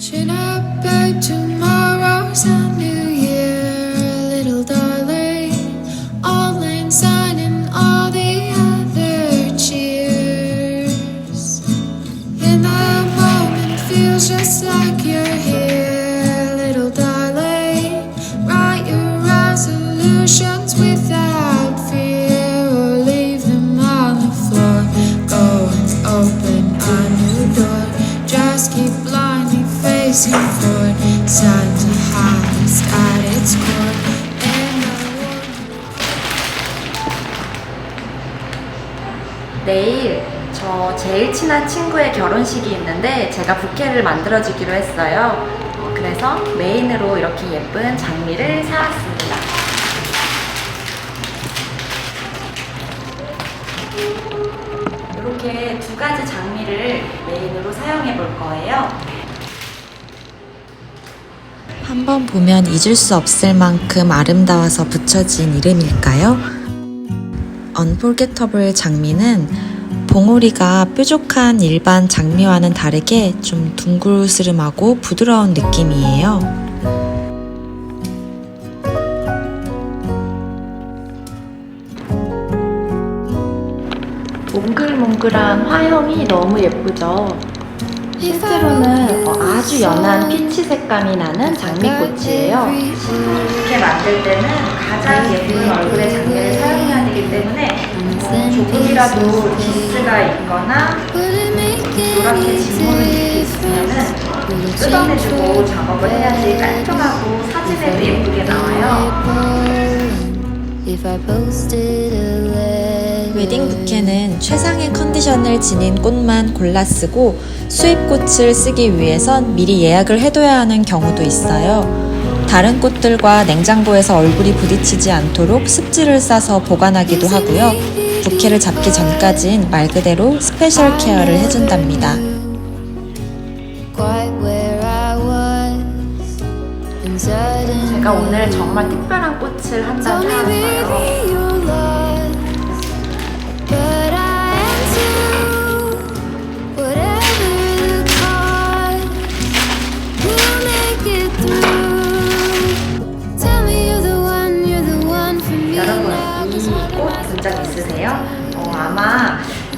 Chin up, back to me. 제일 친한 친구의 결혼식이 있는데 제가 부케를 만들어주기로 했어요. 어, 그래서 메인으로 이렇게 예쁜 장미를 사왔습니다. 이렇게 두 가지 장미를 메인으로 사용해 볼 거예요. 한 번 보면 잊을 수 없을 만큼 아름다워서 붙여진 이름일까요? 언폴게터블 장미는 봉오리가 뾰족한 일반 장미와는 다르게 좀 둥글스름하고 부드러운 느낌이에요. 몽글몽글한 화형이 너무 예쁘죠? 실제로는 어, 아주 연한 피치 색감이 나는 장미꽃이에요. 이렇게 만들 때는 가장 예쁜 얼굴의 장미를 사용해야 되기 때문에 어, 조금이라도 기스가 있거나 노랗게 진물을 게 있으면은 뜯어내주고 작업을 해야지 깔끔하고 사진에도 예쁘게 나와요. 웨딩 부케는 최상의 컨디션을 지닌 꽃만 골라 쓰고 수입꽃을 쓰기 위해선 미리 예약을 해둬야 하는 경우도 있어요. 다른 꽃들과 냉장고에서 얼굴이 부딪히지 않도록 습지를 싸서 보관하기도 하고요. 부케를 잡기 전까진 말 그대로 스페셜 케어를 해준답니다. 제가 오늘 정말 특별한 꽃을 한 me, 사왔어요.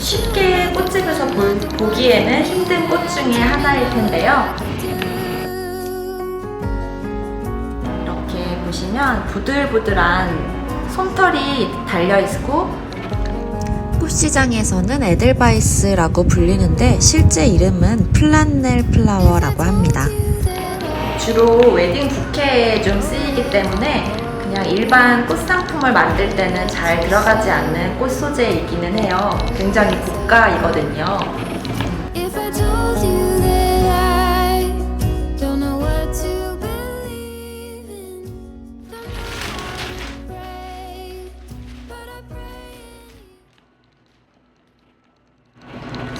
쉽게 꽃집에서 볼- 보기에는 힘든 꽃 중에 하나일 텐데요. 이렇게 보시면 부들부들한 솜털이 달려 있고 꽃시장에서는 에델바이스라고 불리는데 실제 이름은 플란넬 플라워라고 합니다. 주로 웨딩 부케에 좀 쓰이기 때문에 그냥 일반 꽃 상품을 만들 때는 잘 들어가지 않는 꽃 소재이기는 해요. 굉장히 고가이거든요.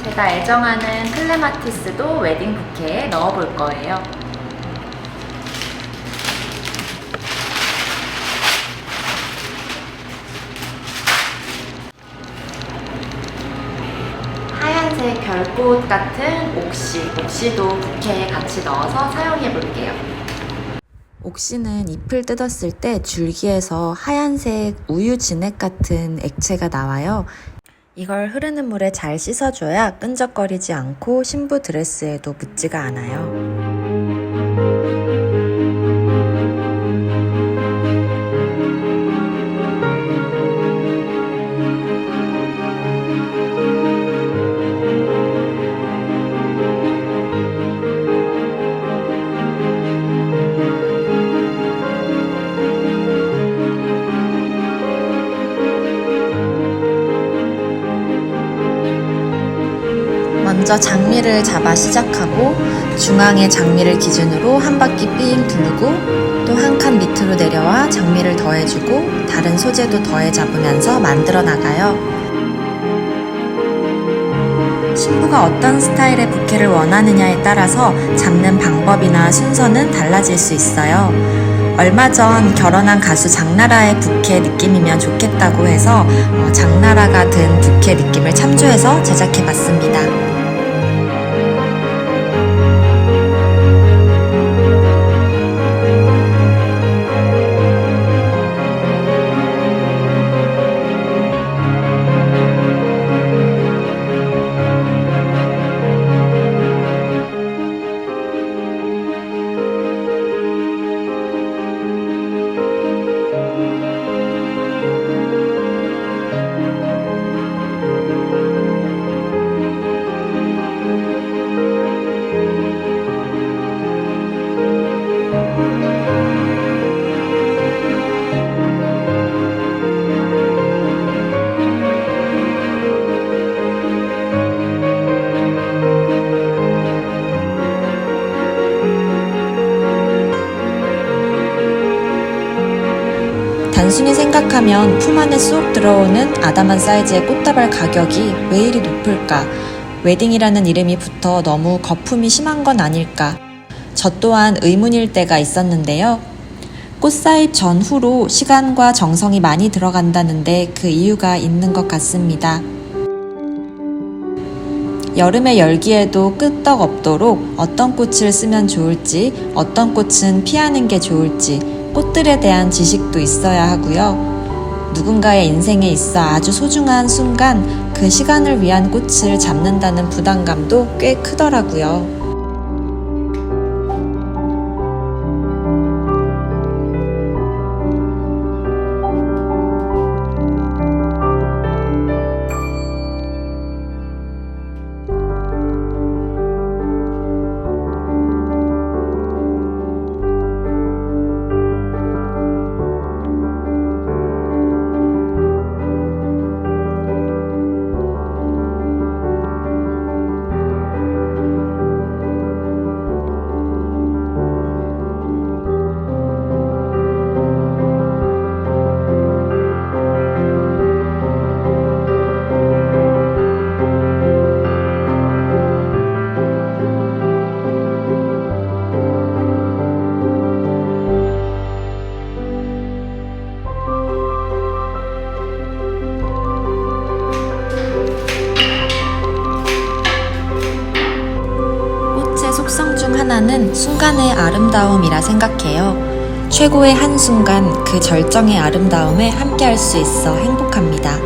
제가 애정하는 클레마티스도 웨딩 부케에 넣어볼 거예요. 하얀색 별꽃 같은 옥시, 옥시도 부케에 같이 넣어서 사용해 볼게요. 옥시는 잎을 뜯었을 때 줄기에서 하얀색 우유 진액 같은 액체가 나와요. 이걸 흐르는 물에 잘 씻어줘야 끈적거리지 않고 신부 드레스에도 묻지가 않아요. 먼저 장미를 잡아 시작하고 중앙에 장미를 기준으로 한 바퀴 삥 두르고 또 한 칸 밑으로 내려와 장미를 더해주고 다른 소재도 더해 잡으면서 만들어 나가요. 신부가 어떤 스타일의 부케를 원하느냐에 따라서 잡는 방법이나 순서는 달라질 수 있어요. 얼마 전 결혼한 가수 장나라의 부케 느낌이면 좋겠다고 해서 어, 장나라가 든 부케 느낌을 참조해서 제작해 봤습니다. 단순히 생각하면 품 안에 쏙 들어오는 아담한 사이즈의 꽃다발 가격이 왜 이리 높을까? 웨딩이라는 이름이 붙어 너무 거품이 심한 건 아닐까? 저 또한 의문일 때가 있었는데요. 꽃사입 전후로 시간과 정성이 많이 들어간다는데 그 이유가 있는 것 같습니다. 여름의 열기에도 끄떡 없도록 어떤 꽃을 쓰면 좋을지, 어떤 꽃은 피하는 게 좋을지, 꽃들에 대한 지식도 있어야 하고요. 누군가의 인생에 있어 아주 소중한 순간 그 시간을 위한 꽃을 잡는다는 부담감도 꽤 크더라고요. 순간의 아름다움이라 생각해요. 최고의 한순간 그 절정의 아름다움에 함께할 수 있어 행복합니다.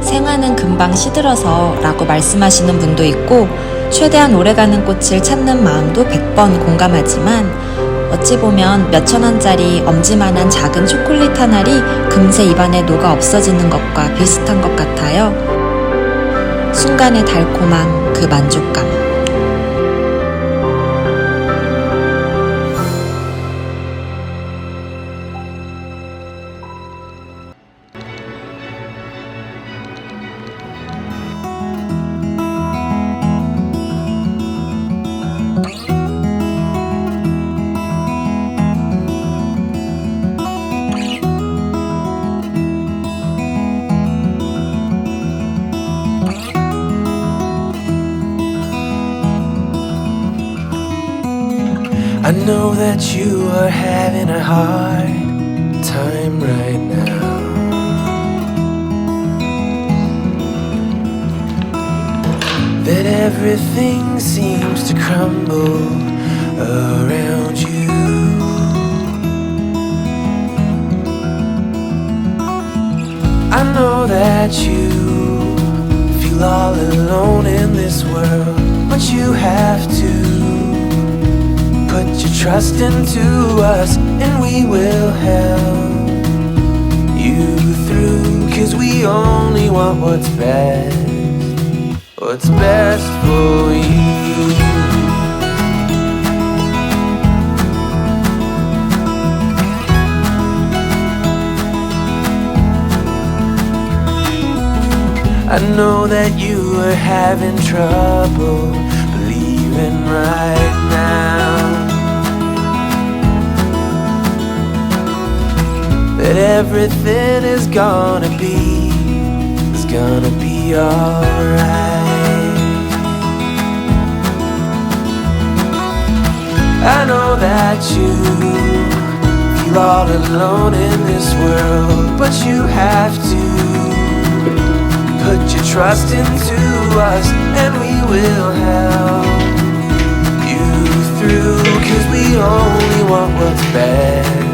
생화는 금방 시들어서 라고 말씀하시는 분도 있고, 최대한 오래가는 꽃을 찾는 마음도 100번 공감하지만, 어찌 보면 몇천 원짜리 엄지만한 작은 초콜릿 한 알이 금세 입안에 녹아 없어지는 것과 비슷한 것 같아요. 순간의 달콤함, 그 만족감. I know that you are having a hard time right now. That everything seems to crumble around you. I know that you feel all alone in this world, but you have to put your trust into us and we will help you through cause we only want what's best what's best for you. I know that you are having trouble believing right everything is gonna be is gonna be alright. I know that you feel all alone in this world, but you have to put your trust into us, and we will help you through. Cause we only want what's best